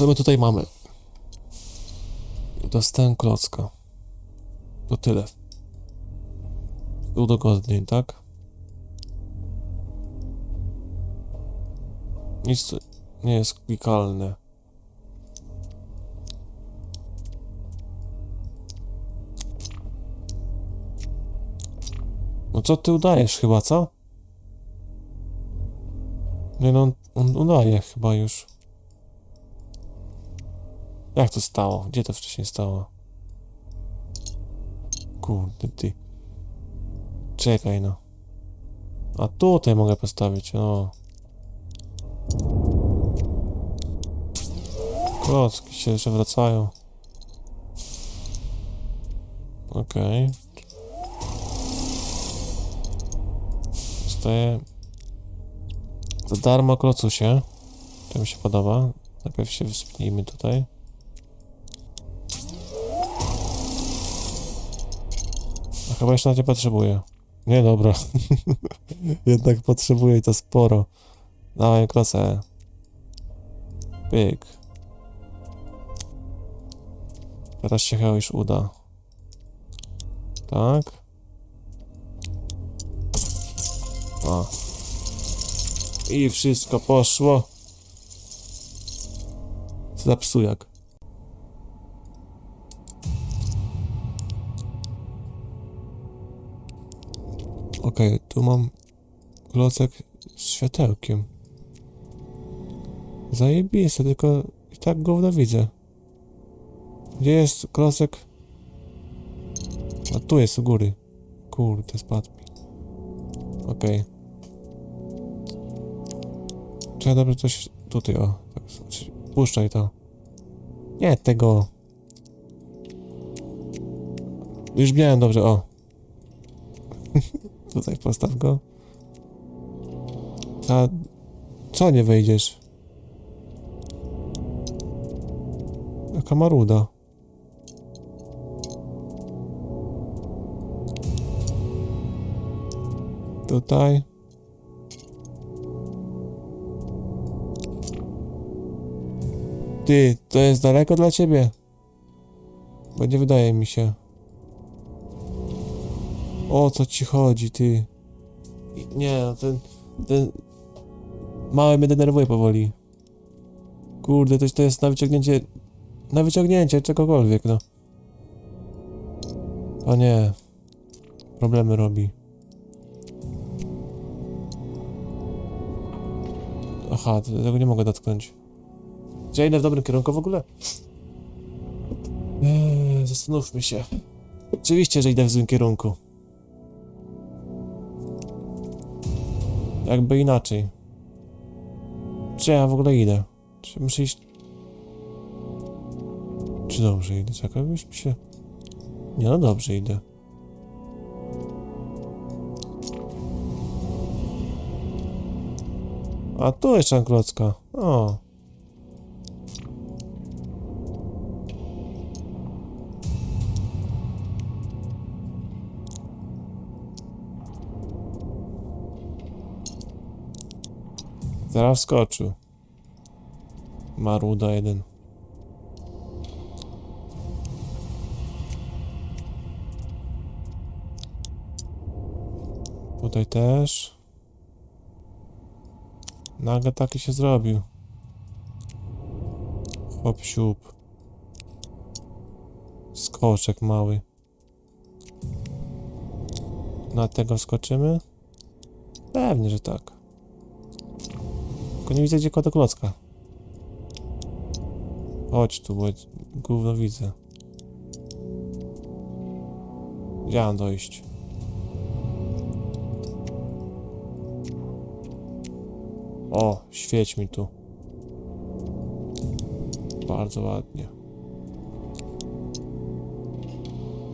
Co my tutaj mamy? Dostałem klocka. To tyle. Udogodnień, tak? Nic nie jest klikalne. No co ty udajesz chyba, co? Nie no, on, on udaje chyba już. Jak to stało? Gdzie to wcześniej stało? Kurde ty. Czekaj no. A tutaj mogę postawić, o. Klocki się jeszcze wracają. Okej. Zostaje... Za darmo klocusie. To mi się podoba. Najpierw się wspnijmy tutaj. Chyba jeszcze na nie potrzebuję. Nie, dobra. Jednak potrzebuję i to sporo. Dawaj klocę. Pyk. Teraz się chyba już uda. Tak. O. I wszystko poszło. Zapsujak. Okej, tu mam klocek z światełkiem. Zajebiste, tylko i tak gówno widzę. Gdzie jest klocek? A tu jest u góry. Kurde, spadł mi. Okej. Trzeba dobrze coś tutaj, o. Tak, puszczaj to. Nie, tego. Już miałem dobrze, o. tutaj postaw go. A co nie wejdziesz? Jaka maruda. Tutaj. Ty, to jest daleko dla ciebie? Bo nie wydaje mi się. O co ci chodzi, ty? Nie, no ten, ten... Mały mnie denerwuje powoli. Kurde, to, to jest na wyciągnięcie... Na wyciągnięcie czegokolwiek, no. O nie. Problemy robi. Aha, tego nie mogę dotknąć. Czy ja idę w dobrym kierunku w ogóle? Eee, zastanówmy się. Oczywiście, że idę w złym kierunku. Jakby inaczej. Czy ja w ogóle idę? Czy muszę iść... Czy dobrze idę? Czekaj, już mi się... Nie, no dobrze idę. A tu jest Anklocka. O. Zaraz skoczył. Maruda jeden. Tutaj też. Nagle taki się zrobił. Hop siup. Skoczek mały. Na tego skoczymy? Pewnie, że tak. Tylko nie widzę gdzie kota klocka. Chodź tu, bo gówno widzę. Gdzie mam dojść? O, świeć mi tu. Bardzo ładnie.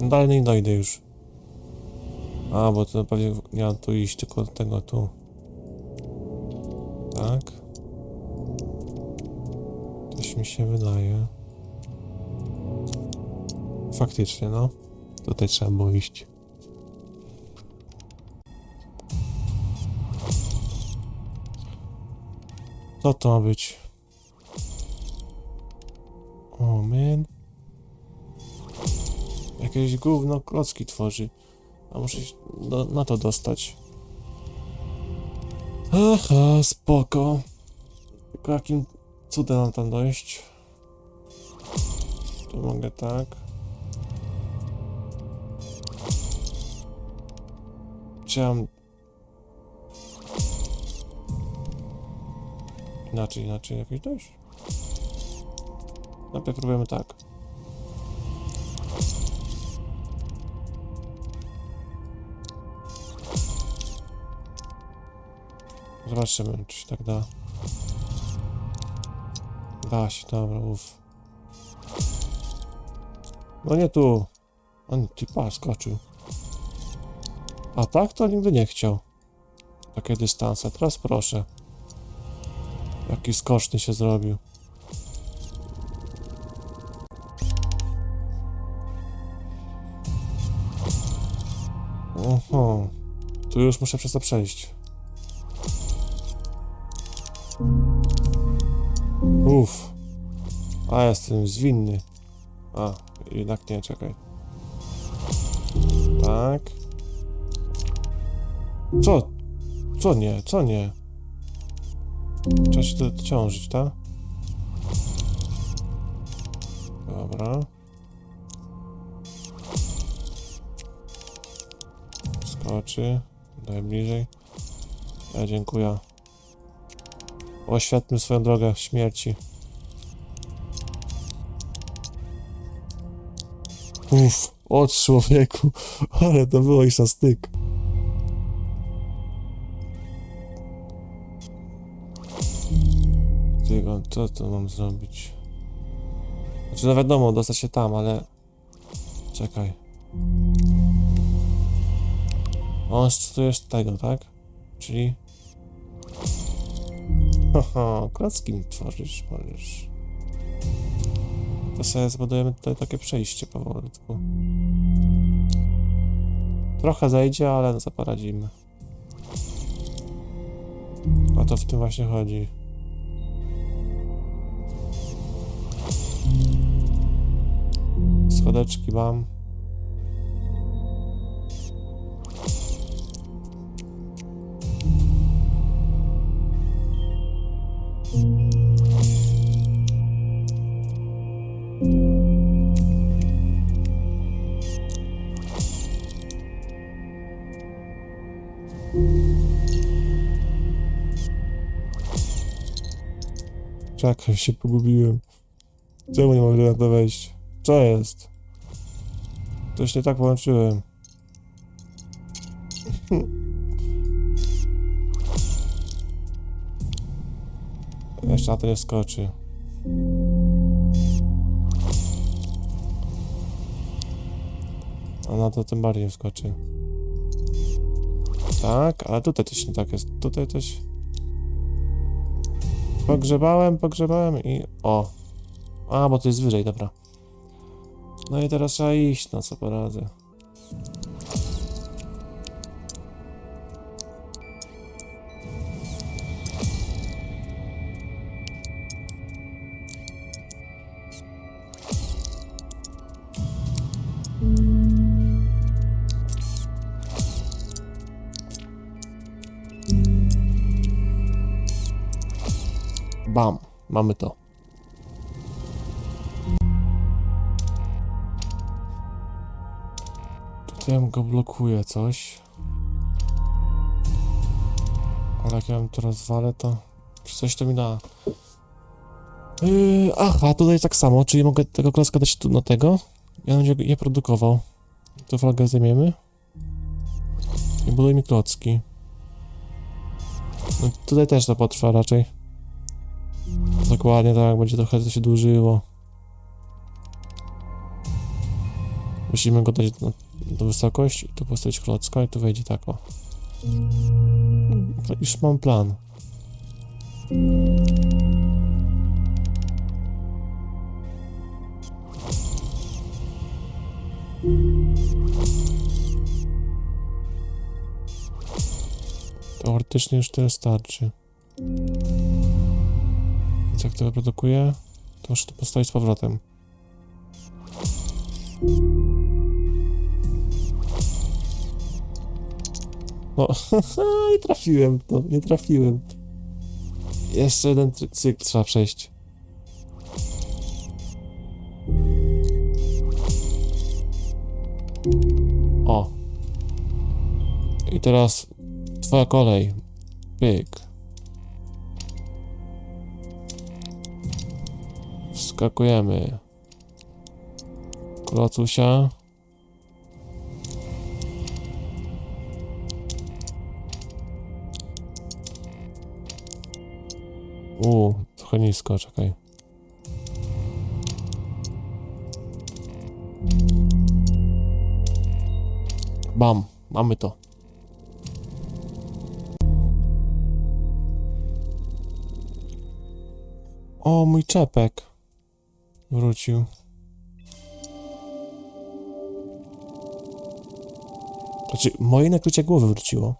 No Dalej nie dojdę już. A, bo to pewnie nie mam tu iść, tylko tego tu. Tak. Mi się wydaje. Faktycznie, no. Tutaj trzeba było iść. Co to ma być? O, man. Jakieś gówno klocki tworzy. A muszę się do, na to dostać. Aha, spoko. Tylko jakim cudem mam tam dojść? Tu mogę tak. Chciałem... Inaczej, inaczej jakoś dojść. Najpierw próbujemy tak. Zobaczymy, czy się tak da. Da się, dobra, uff. No nie tu. On typa skoczył. A tak to nigdy nie chciał. Takie dystanse. Teraz proszę. Jaki skoczny się zrobił. Oho. Tu już muszę przez to przejść. Uff. A jestem zwinny. A, jednak nie, czekaj. Tak. Co? Co nie? Co nie? Trzeba się do- dociążyć, tak? Dobra. Skoczy. Daj bliżej. Ja dziękuję. Oświadmy swoją drogę śmierci. Uff, o człowieku, ale to było ich na styk. Tylko, co tu mam zrobić? Znaczy, no wiadomo, dostać się tam, ale... Czekaj. On tu jest tego, tak? Czyli... Haha, klocki mi tworzysz, możesz. To sobie zbudujemy tutaj takie przejście powolutku. Trochę zejdzie, ale no co poradzimy. O to w tym właśnie chodzi. Schodeczki mam. Czekaj, się pogubiłem. Czemu nie mogę na to wejść? Co jest? Coś nie tak połączyłem. Jeszcze na to nie skoczy. A na to tym bardziej skoczy. Tak, ale tutaj coś nie tak jest. Tutaj coś... Pogrzebałem, pogrzebałem i... O! A, bo to jest wyżej, dobra. No i teraz trzeba iść, no co poradzę. Bam, mamy to. Tutaj go blokuje coś. Ale jak ja to rozwalę, to... Czy coś to mi da? Yy, aha, tutaj tak samo, czyli mogę tego klocka dać tu na tego i on będzie je produkował. To flagę zajmiemy. I buduj mi klocki. No, tutaj też to potrwa raczej. Dokładnie tak, będzie trochę to się dłużyło. Musimy go dać na, do wysokości i tu postawić klocka i tu wejdzie tak o. Już mam plan. Teoretycznie już tyle starczy. Więc jak to wyprodukuje, to muszę to postawić z powrotem. No, nie trafiłem to, nie trafiłem. Jeszcze jeden cykl trzeba przejść. O. I teraz twoja kolej. Pyk. Wskakujemy. Klocusia. U, trochę nisko, czekaj. Bam, mamy to. O, mój czepek wrócił. Znaczy, moje nakrycie głowy wróciło.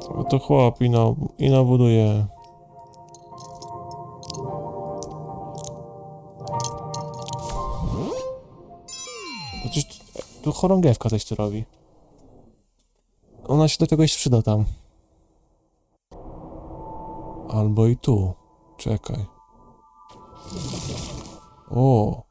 To, to chłop ino, ino buduje. Chociaż tu, tu chorągiewka coś tu robi. Ona się do czegoś przyda tam. Albo i tu. Czekaj. O.